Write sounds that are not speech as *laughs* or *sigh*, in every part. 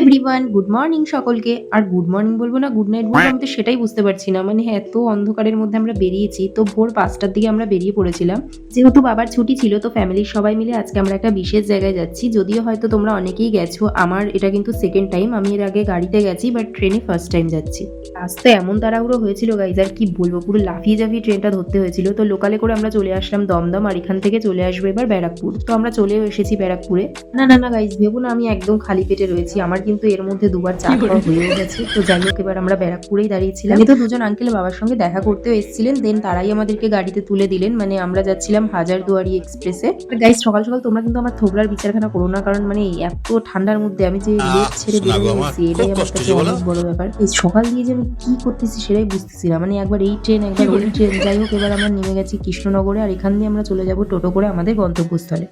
Everyone good morning সকলকে। আর good morning বলব না গুড নাইট বলব, আমি তো সেটাই বুঝতে পারছি না। মানে এত অন্ধকারের মধ্যে আমরা বেরিয়েছি, তো ভোর পাঁচটার দিকে আমরা বেরিয়ে পড়েছিলাম। যেহেতু বাবার ছুটি ছিল, তো ফ্যামিলির সবাই মিলে আজকে আমরা একটা বিশেষ জায়গায় যাচ্ছি। যদিও হয়তো তোমরা অনেকেই গেছো, আমার এটা কিন্তু সেকেন্ড টাইম আমি এর আগে গাড়িতে গেছি বাট ট্রেনে ফার্স্ট টাইম যাচ্ছি। রাস্তা এমন তাড়াহুড়ো হয়েছিল গাইজ আর কি বলব, পুরো লাফিয়ে জাফিয়ে ট্রেনটা ধরতে হয়েছিল। তো লোকালে করে আমরা চলে আসলাম দমদম, আর এখান থেকে চলে আসব এবার ব্যারাকপুর। তো আমরা চলেও এসেছি ব্যারাকপুরে। না না না গাইজ ভেবো না, আমি একদম খালি পেটে রয়েছি। আমার কিন্তু এর মধ্যে দুবার চা খাওয়া হয়েও গেছে। তো যাই হোক এবার আমরা ব্যারাকপুরেই দাঁড়িয়েছিলাম। আমি তো দুজন আঙ্কেল বাবার সঙ্গে দেখা করতেও এসেছিলেন দেন তারাই আমাদেরকে গাড়িতে তুলে দিলেন। মানে আমরা যাচ্ছিলাম হাজারদুয়ারি এক্সপ্রেসে গাইজ সকাল সকাল তোমরা কিন্তু আমার থোবলার বিচারখানা করো না কারণ মানে এত ঠান্ডার মধ্যে আমি যে লেট ছেড়ে বেরিয়ে গেছি এটাই আমার কাছে অনেক বড় ব্যাপার। এই সকাল দিয়ে যে আমি কি করতেছি সেটাই বুঝতেছি না। মানে একবার এই ট্রেন একবার ওই ট্রেন যাই হোক এবার আমরা নেমে গেছি কৃষ্ণনগরে আর এখান দিয়ে আমরা চলে যাব টোটো করে আমাদের গন্তব্যস্থলে।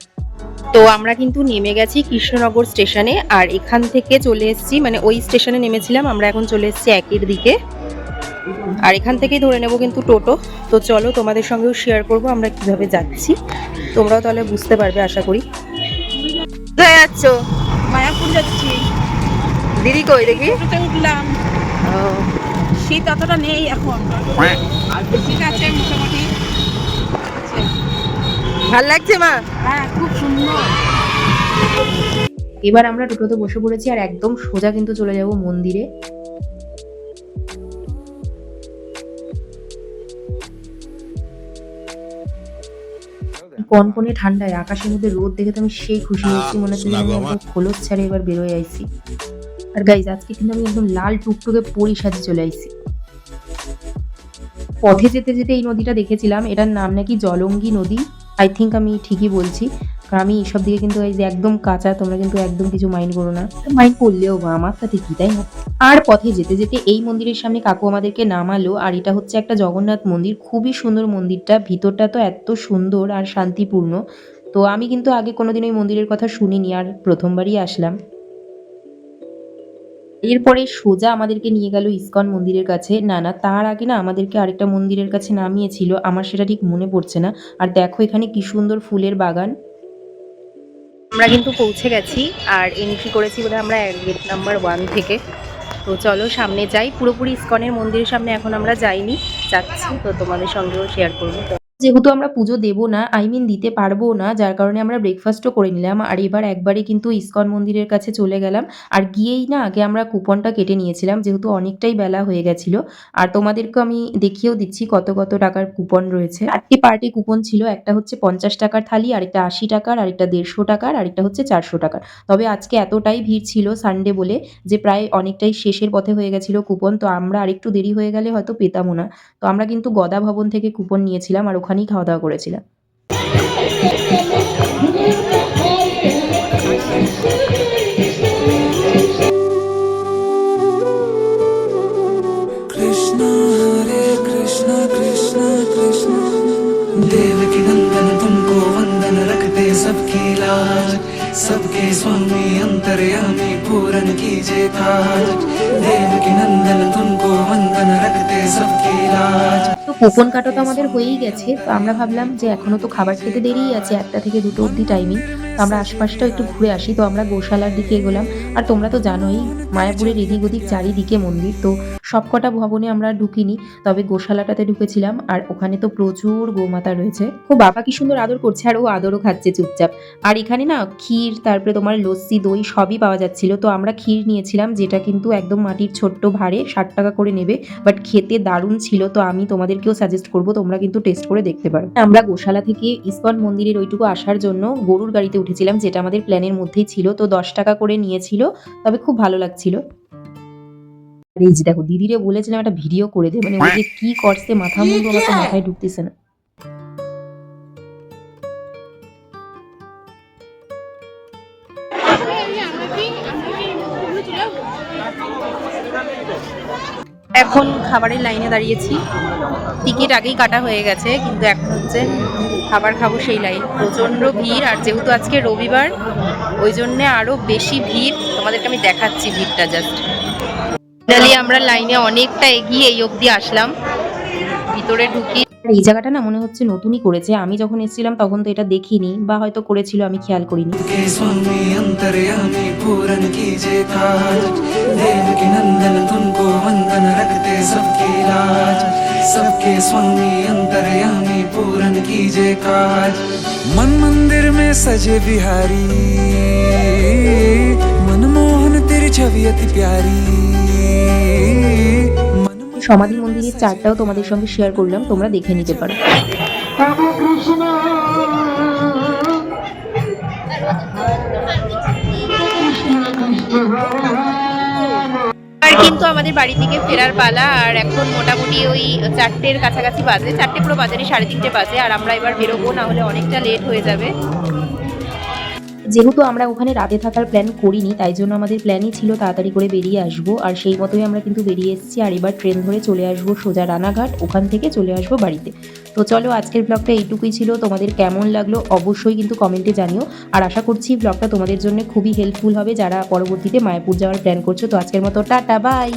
তো আমরা কিন্তু নেমে গেছি কৃষ্ণনগর স্টেশনে আর এখান থেকে চলে এসেছি মানে ওই স্টেশনে নেমেছিলাম আমরা এখন চলে এসেছি একের দিকে। আর এখান থেকেই ধরে নেব কিন্তু টোটো। তো চলো তোমাদের সঙ্গেও শেয়ার করব আমরা কীভাবে যাচ্ছি। তোমরাও তাহলে বুঝতে পারবে আশা করি। কোথায় যাচ্ছ? মায়াপুর যাচ্ছি। দিদি কই দেখি? উঠলাম। শীত অতটা নেই এখন। *laughs* ঠিক আছে মোটামুটি। আছে। ভালো লাগছে মা? হ্যাঁ খুব সুন্দর। এবার আমরা টোটোতে বসে পড়েছি আর একদম সোজা কিন্তু চলে যাব মন্দিরে। কনকনে ঠান্ডায় আকাশের মধ্যে রোদ দেখে তো আমি সেই খুশি হয়েছি মনে হচ্ছে খোলস ছাড়ে এবার বেরোয় আইছি। আর গাইজ আজকে কিন্তু আমি একদম লাল টুকটুকে পরি সাজে চলে আইছি। পথে যেতে যেতে এই নদীটা দেখেছিলাম এটার নাম নাকি জলঙ্গি নদী। আই থিঙ্ক আমি ঠিকই বলছি। কারণ আমি এইসব দিকে কিন্তু এই যে একদম কাঁচা তোমরা কিন্তু একদম কিছু মাইন্ড করো না। মাইন্ড করলেও বা আমার সাথে কি তাই না? আর পথে যেতে যেতে এই মন্দিরের সামনে কাকু আমাদেরকে নামালো আর এটা হচ্ছে একটা জগন্নাথ মন্দির। খুবই সুন্দর মন্দিরটা ভিতরটা তো এত সুন্দর আর শান্তিপূর্ণ। তো আমি কিন্তু আগে কোনোদিন ওই মন্দিরের কথা শুনিনি আর প্রথমবারই আসলাম। এরপরে সোজা আমাদেরকে নিয়ে গেল ইস্কন মন্দিরের কাছে। না না, তার আগে না আমাদেরকে আরেকটা মন্দিরের কাছে নামিয়েছিল। আমার সেটা ঠিক মনে পড়ছে না। আর দেখো এখানে কি সুন্দর ফুলের বাগান। আমরা কিন্তু পৌঁছে গেছি আর এন্ট্রি করেছি বলে আমরা গেট নাম্বার ওয়ান থেকে। তো চলো সামনে যাই। পুরোপুরি ইস্কনের মন্দিরের সামনে এখন আমরা যাইনি। যাচ্ছি, তো তোমাদের সঙ্গেও শেয়ার করব। যেহেতু আমরা পুজো দেবো না আই মিন দিতে পারব না, যার কারণে আমরা ব্রেকফাস্টও করে নিলাম। আর এবার একবারে কিন্তু ইস্কন মন্দিরের কাছে চলে গেলাম। আর গিয়েই না আগে আমরা কুপনটা কেটে নিয়েছিলাম, যেহেতু অনেকটাই বেলা হয়ে গেছিল। আর তোমাদেরকে আমি দেখিয়েও দিচ্ছি কত কত টাকার কুপন রয়েছে। চারটি পার্টি কুপন ছিল, একটা হচ্ছে পঞ্চাশ টাকার থালি, আরেকটা আশি টাকার, আরেকটা দেড়শো টাকার, আরেকটা হচ্ছে চারশো টাকার। তবে আজকে এতটাই ভিড় ছিল সানডে বলে, যে প্রায় অনেকটাই শেষের পথে হয়ে গেছিল কুপন তো আমরা আরেকটু দেরি হয়ে গেলে হয়তো পেতামও না। তো আমরা কিন্তু গদা ভবন থেকে কুপন নিয়েছিলাম। আর ওখানেই খাওয়া দাওয়া করেছিলাম कृष्ण हरे कृष्ण कृष्ण कृष्ण देव की नंदन तुमको वंदन रखते सबकी लाज सबके स्वामी अंतर्यामी पूरन कीजिए काज देव की नंदन तुमको वंदन रखते सबकी लाज তো কুপন কাটা তো আমাদের হয়েই গেছে, তো আমরা ভাবলাম যে এখনও তো খাবার খেতে দেরিই আছে, একটা থেকে দুটো অবধি টাইমিং আমরা আশপাশটা একটু ঘুরে আসি, তো আমরা গোশালার দিকে এগোলাম। আর তোমরা তো জানোই, মায়াপুরের এদিক ওদিক চারিদিকে মন্দির, তো সবকটা ভবনে আমরা ঢুকিনি, তবে গোশালাটাতে ঢুকেছিলাম, আর ওখানে তো প্রচুর গোমাতা রয়েছে। ও বাবা কি সুন্দর আদর করছে, আর ও আদরও খাচ্ছে চুপচাপ। আর এখানে না, ক্ষীর, তারপরে তোমার লস্যি, দই সবই পাওয়া যাচ্ছিল, তো আমরা ক্ষীর নিয়েছিলাম, যেটা কিন্তু একদম মাটির ছোট্ট ভাড়ে ষাট টাকা করে নেবে, বাট খেতে দারুণ ছিল, তো আমি তোমাদেরকেও সাজেস্ট করব, তোমরা কিন্তু টেস্ট করে দেখতে পারো। আমরা গোশালা থেকে ইসকন মন্দিরের ওইটুকু আসার জন্য গরুর গাড়িতে উঠেছিলাম, যেটা আমাদের প্ল্যানের মধ্যেই ছিল। তো দশ টাকা করে নিয়েছিল, তবে খুব ভালো লাগছিল। আর এই যে দেখো, দিদিরে বলেছিলাম একটা ভিডিও করে দে মানে ওই যে কি করছে, মাথা মুন্ডু আমার তো মাথায় ঢুকতেছে না। এখন খাবারের লাইনে দাঁড়িয়েছি। টিকিট আগেই কাটা হয়ে গেছে, কিন্তু এখন হচ্ছে খাবার খাব সেই লাইন। প্রচণ্ড ভিড়, আর যেহেতু আজকে রবিবার, ওই জন্যে আরও বেশি ভিড়। তোমাদেরকে আমি দেখাচ্ছি ভিড়টা জাস্ট ফাইনালি আমরা লাইনে অনেকটা এগিয়ে এই অবধি আসলাম। ভিতরে ঢুকি। আর এই জায়গাটা না মনে হচ্ছে নতুনই করেছে আমি যখন এসেছিলাম তখন তো এটা দেখিনি বা হয়তো করেছিল আমি খেয়াল করিনি के स्वामी अंतर्यामी पूरन कीजे काज देव की नंदन तुमको वंदन रखते सबकी लाज सबके स्वामी अंतर्यामी पूरन कीजे काज मन मंदिर में सजे बिहारी मनमोहन तेरी छवि अति प्यारी मन সমাধি মন্দিরের চারটাও তোমাদের সঙ্গে শেয়ার করলাম, তোমরা দেখে নিতে পারো। আর কিন্তু আমাদের বাড়ি থেকে ফেরার পালা, আর এখন মোটামুটি ওই চারটের কাছাকাছি বাজে, চারটে পুরো বাজারে সাড়ে তিনটে বাজে, আর আমরা এবার বেরোবো, না হলে অনেকটা লেট হয়ে যাবে। যেহেতু আমরা ওখানে রাতে থাকার প্ল্যান করিনি, তাই জন্য আমাদের প্ল্যানই ছিল তাড়াতাড়ি করে বেরিয়ে আসব। আর সেই মতোই আমরা কিন্তু বেরিয়ে এসেছি আর এবার ট্রেন ধরে চলে আসব সোজা রানাঘাট, ওখান থেকে চলে আসব বাড়িতে। তো চলো আজকের ব্লগটা এইটুকুই ছিল। তোমাদের কেমন লাগল অবশ্যই কিন্তু কমেন্টে জানিও। আর আশা করছি ব্লগটা তোমাদের জন্য খুবই হেল্পফুল হবে যারা পরবর্তীতে মায়াপুর যাওয়ার প্ল্যান করছ। তো আজকের মতো টাটা বাই